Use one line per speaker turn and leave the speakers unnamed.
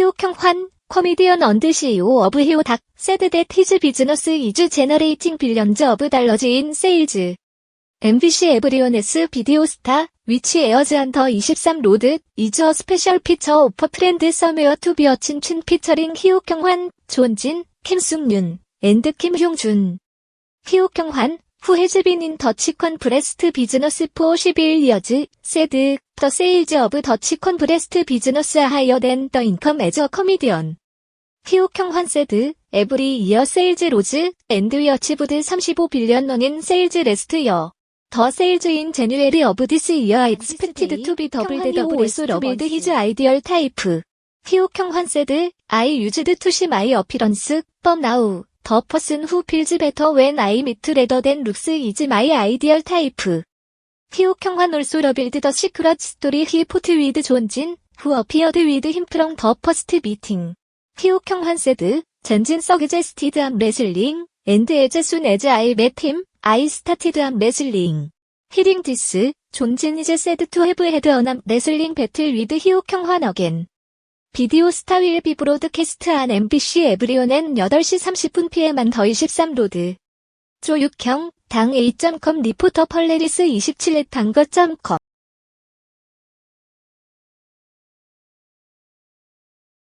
희옥형 환, 코미디언 언드 CEO 어브 히오 닥, 세드 대 티즈 비즈너스 이즈 제너레이팅 빌런즈 어브 달러즈 인 세일즈. MBC 에브리온에스 비디오 스타, 위치 에어즈 안더 23 로드, 이즈 어 스페셜 피처 오퍼 트렌드 서메어 투 비어 친 친 피처링 희옥형 환, 존진, 김승윤, 앤드 김형준. 희옥형 환, 후 해즈빈 인 더치콘 브레스트 비즈너스 포 11 이어즈, 세드, 더 세일즈 어브 더치콘 브레스트 비즈너스 하이어 댄더 인컴 에저 커미디언. 희옥형 환세드, 에브리 이어 세일즈 로즈, 앤드 위 어치브드 35 빌리언 원인 세일즈 레스트 여. 더 세일즈 인 제뉴에리 어브 디스 이어 I expected to be double the double s to build his ideal type. 희옥형 환세드, The person who feels better when I meet rather than looks is my ideal type. 희옥형 환 also revealed the secret story he fought with 존진, who appeared with him from the first meeting. 희옥형 환 said, 전진 suggested am wrestling, and as soon as I met him, I started am wrestling. Hearing this, 존진 said to have had an am wrestling battle with 희옥형 환 again. 비디오 스타 윌비 브로드캐스트 한 MBC 에브리온엔 8시 30분 PM한 더 23로드. 조육형, 당 A.com 리포터 펄레리스 27의 단거.com